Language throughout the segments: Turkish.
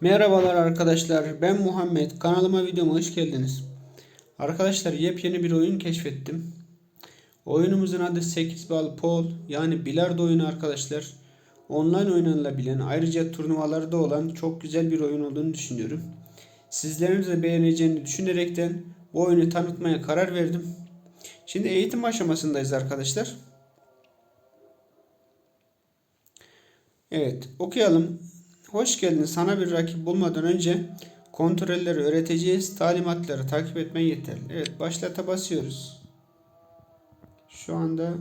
Merhabalar arkadaşlar. Ben Muhammed. Kanalıma videoma hoş geldiniz. Arkadaşlar yepyeni bir oyun keşfettim. Oyunumuzun adı 8 bal pol yani bilardo oyunu arkadaşlar. Online oynanılabilen ayrıca turnuvalarda olan çok güzel bir oyun olduğunu düşünüyorum. Sizlerin de beğeneceğini düşünerekten bu oyunu tanıtmaya karar verdim. Şimdi eğitim aşamasındayız arkadaşlar. Evet okuyalım. Hoş geldin. Sana bir rakip bulmadan önce kontrolleri öğreteceğiz. Talimatları takip etmen yeterli. Evet başlata basıyoruz. Şu anda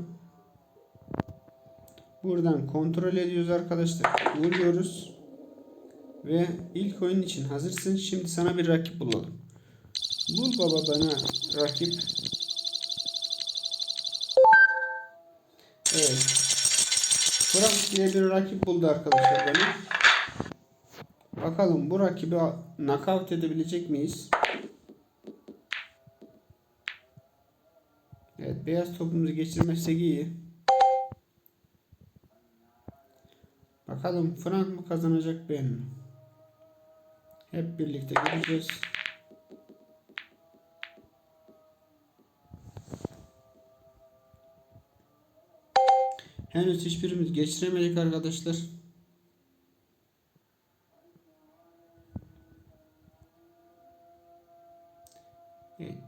buradan kontrol ediyoruz arkadaşlar. Vuruyoruz. Ve ilk oyun için hazırsın. Şimdi sana bir rakip bulalım. Bul baba bana rakip. Evet. Frank diye bir rakip buldu arkadaşlar bana. Bakalım bu rakibi nakavt edebilecek miyiz? Evet beyaz topumuzu geçirmezsek iyi. Bakalım Frank mı kazanacak ben mi? Hep birlikte göreceğiz. Henüz hiçbirimiz geçiremedik arkadaşlar.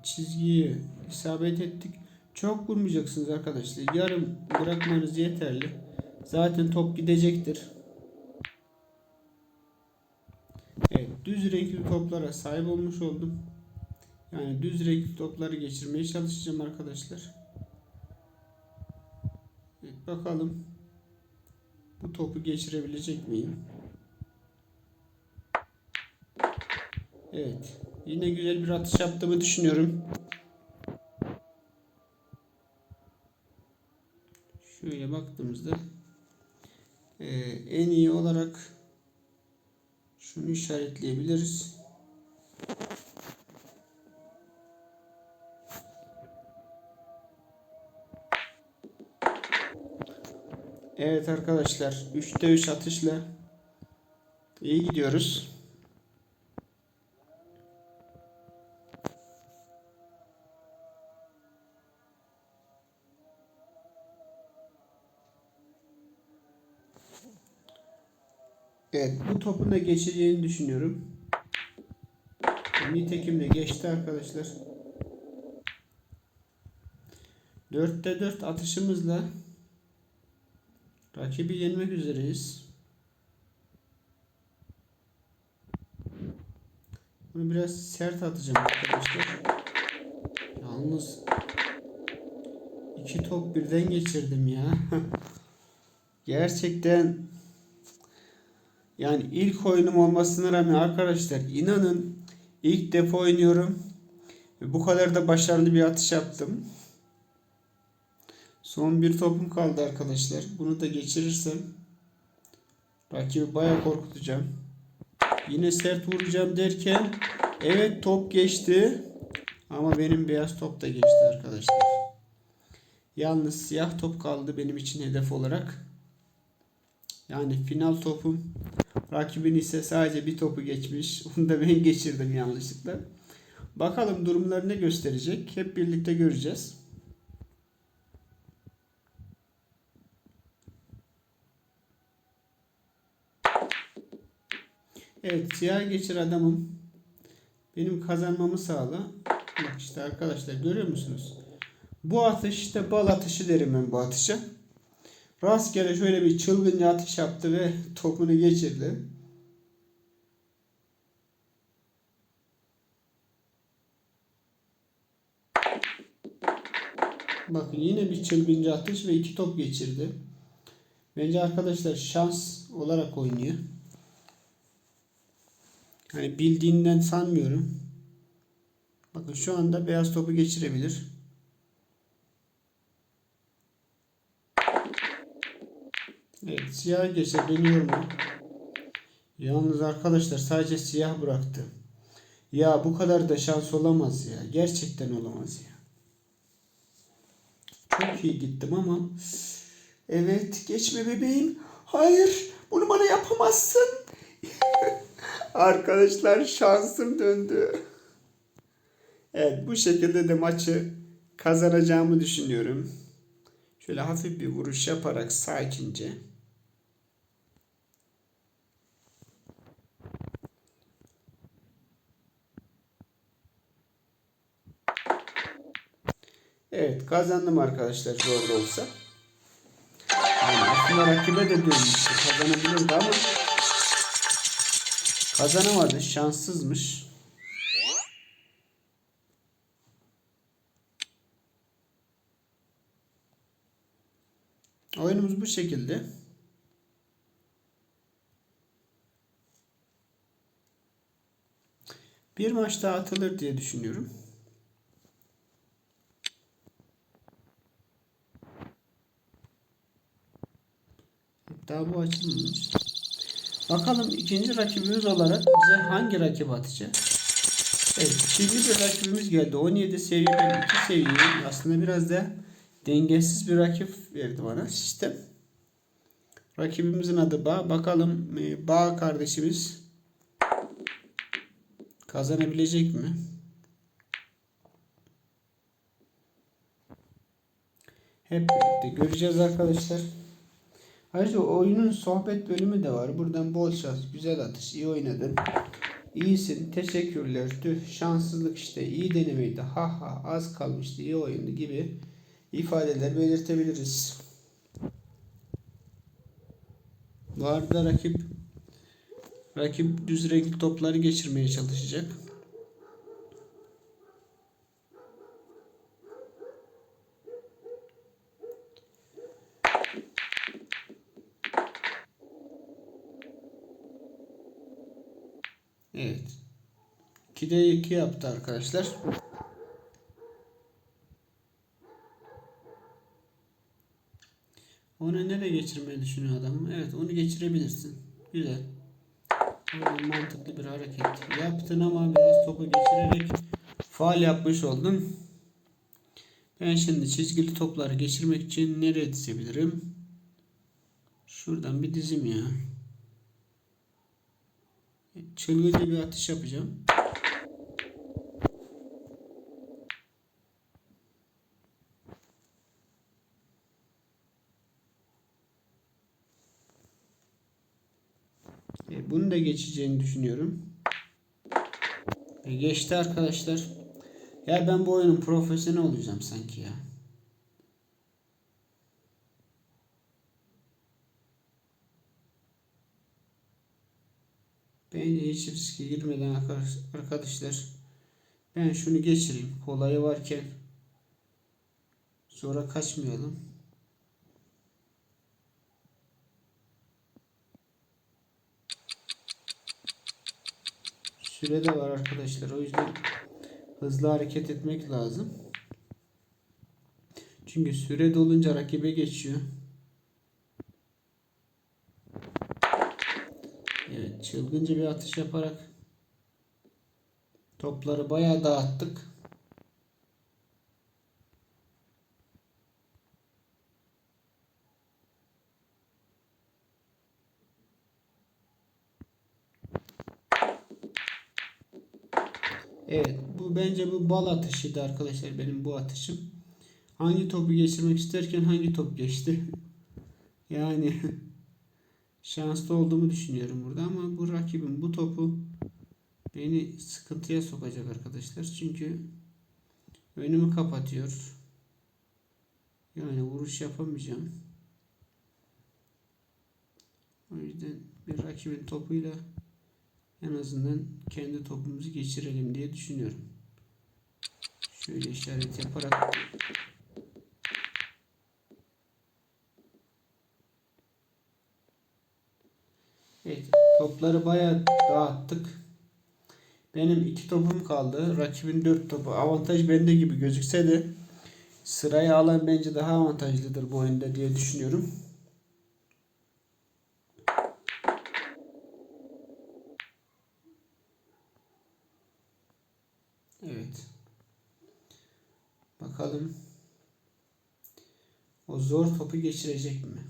Çizgiyi isabet ettik. Çok vurmayacaksınız arkadaşlar. Yarım bırakmanız yeterli. Zaten top gidecektir. Evet, düz renkli toplara sahip olmuş oldum. Yani düz renkli topları geçirmeye çalışacağım arkadaşlar. Evet, bakalım bu topu geçirebilecek miyim? Evet. Yine güzel bir atış yaptığımı düşünüyorum. Şöyle baktığımızda e, en iyi olarak şunu işaretleyebiliriz. Evet arkadaşlar 3'te 3 atışla iyi gidiyoruz. Evet bu topun da geçeceğini düşünüyorum. Nitekim de geçti arkadaşlar. 4'te 4 atışımızla rakibi yenmek üzereyiz. Bunu biraz sert atacağım arkadaşlar. Yalnız iki top birden geçirdim ya. Gerçekten yani ilk oyunum olmasına rağmen arkadaşlar inanın ilk defa oynuyorum. Ve bu kadar da başarılı bir atış yaptım. Son bir topum kaldı arkadaşlar. Bunu da geçirirsem rakibi bayağı korkutacağım. Yine sert vuracağım derken evet top geçti. Ama benim beyaz top da geçti arkadaşlar. Yalnız siyah top kaldı benim için hedef olarak. Yani final topum rakibin ise sadece bir topu geçmiş. Onu da ben geçirdim yanlışlıkla. Bakalım durumlar ne gösterecek. Hep birlikte göreceğiz. Evet siyah geçir adamım. Benim kazanmamı sağla. Bak işte arkadaşlar görüyor musunuz? Bu atış işte bal atışı derim ben bu atışa. Rastgele şöyle bir çılgınca atış yaptı ve topunu geçirdi. Bakın yine bir çılgınca atış ve iki top geçirdi. Bence arkadaşlar şans olarak oynuyor. Hani bildiğinden sanmıyorum. Bakın şu anda beyaz topu geçirebilir. Evet siyah geçer dönüyor mu? Yalnız arkadaşlar sadece siyah bıraktı. Ya bu kadar da şans olamaz ya. Gerçekten olamaz ya. Çok iyi gittim ama. Evet geçme bebeğim. Hayır bunu bana yapamazsın. Arkadaşlar şansım döndü. Evet bu şekilde de maçı kazanacağımı düşünüyorum. Şöyle hafif bir vuruş yaparak sakince. Evet kazandım arkadaşlar zor da olsa. Yani aslında rakibe de dönmüştü. Kazanabilirdi ama kazanamadı. Şanssızmış. Oyunumuz bu şekilde. Bir maç daha atılır diye düşünüyorum. Daha bu açılmamış. Bakalım ikinci rakibimiz olarak bize hangi rakip atacak? Evet, ikinci bir rakibimiz geldi. 17 seviyeden 2 seviye. Aslında biraz da dengesiz bir rakip verdi bana sistem. Rakibimizin adı Bağ. Bakalım e, Bağ kardeşimiz kazanabilecek mi? Hep birlikte göreceğiz arkadaşlar. Ayrıca oyunun sohbet bölümü de var. Buradan bol şans, güzel atış, iyi oynadın. İyisin, teşekkürler, tüh, şanssızlık işte, iyi denemeydi, ha ha, az kalmıştı, iyi oyundu gibi ifadeler belirtebiliriz. Bu arada rakip rakip düz renkli topları geçirmeye çalışacak. Evet. 2'de 2 yaptı arkadaşlar. Onu nereye geçirmeyi düşünüyor adam? Evet onu geçirebilirsin. Güzel. Oradan mantıklı bir hareket yaptın ama biraz topu geçirerek faal yapmış oldun. Ben şimdi çizgili topları geçirmek için nereye dizebilirim? Şuradan bir dizim ya. Çılgınca bir atış yapacağım. E, bunu da geçeceğini düşünüyorum. E, geçti arkadaşlar. Ya ben bu oyunun profesyonel olacağım sanki ya. Bence hiç riske girmeden arkadaşlar ben şunu geçireyim. Kolayı varken sonra kaçmayalım. Süre de var arkadaşlar. O yüzden hızlı hareket etmek lazım. Çünkü süre dolunca rakibe geçiyor. Evet, çılgınca bir atış yaparak topları bayağı dağıttık. Evet, bu bence bu bal atışıydı arkadaşlar benim bu atışım. Hangi topu geçirmek isterken hangi top geçti? yani şanslı olduğumu düşünüyorum burada ama bu rakibim bu topu beni sıkıntıya sokacak arkadaşlar. Çünkü önümü kapatıyor. Yani vuruş yapamayacağım. O yüzden bir rakibin topuyla en azından kendi topumuzu geçirelim diye düşünüyorum. Şöyle işaret yaparak Evet, topları bayağı dağıttık. Benim iki topum kaldı. Rakibin dört topu. Avantaj bende gibi gözükse de sırayı alan bence daha avantajlıdır bu oyunda diye düşünüyorum. Evet. Bakalım. O zor topu geçirecek mi?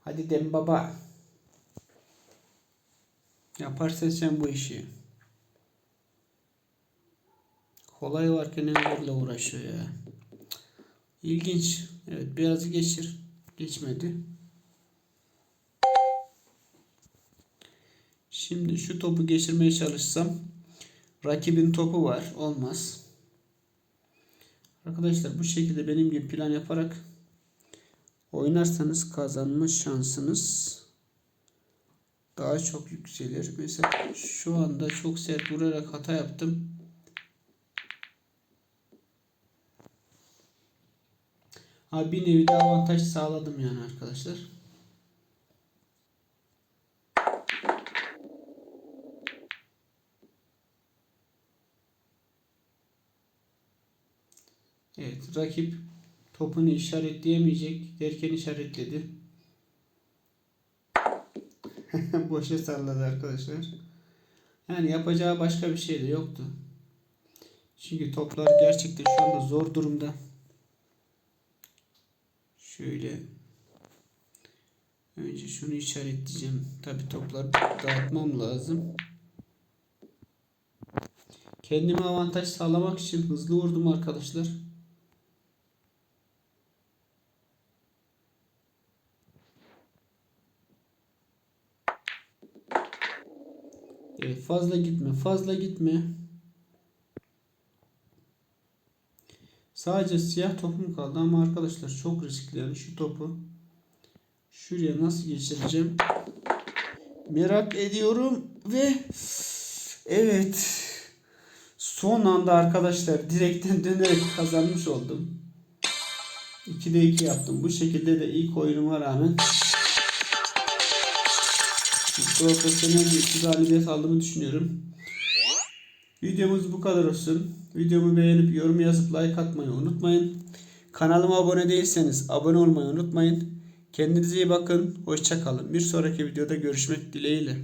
Hadi Dem Baba. Yaparsın sen bu işi. Kolay varken engellerle uğraşıyor ya. İlginç. Evet beyazı geçir. Geçmedi. Şimdi şu topu geçirmeye çalışsam rakibin topu var. Olmaz. Arkadaşlar bu şekilde benim gibi plan yaparak oynarsanız kazanma şansınız daha çok yükselir. Mesela şu anda çok sert vurarak hata yaptım. Ha bir nevi de avantaj sağladım yani arkadaşlar. Evet rakip topunu işaretleyemeyecek derken işaretledi. Boşa salladı arkadaşlar. Yani yapacağı başka bir şey de yoktu. Çünkü toplar gerçekten şu anda zor durumda. Şöyle önce şunu işaretleyeceğim. Tabi topları dağıtmam lazım. Kendime avantaj sağlamak için hızlı vurdum arkadaşlar. Evet fazla gitme fazla gitme. Sadece siyah topum kaldı ama arkadaşlar çok riskli yani şu topu şuraya nasıl geçireceğim merak ediyorum ve evet son anda arkadaşlar direkten dönerek kazanmış oldum. 2'de 2 yaptım. Bu şekilde de ilk oyunuma rağmen profesyonel bir galibiyet aldığımı düşünüyorum. Videomuz bu kadar olsun. Videomu beğenip yorum yazıp like atmayı unutmayın. Kanalıma abone değilseniz abone olmayı unutmayın. Kendinize iyi bakın. Hoşçakalın. Bir sonraki videoda görüşmek dileğiyle.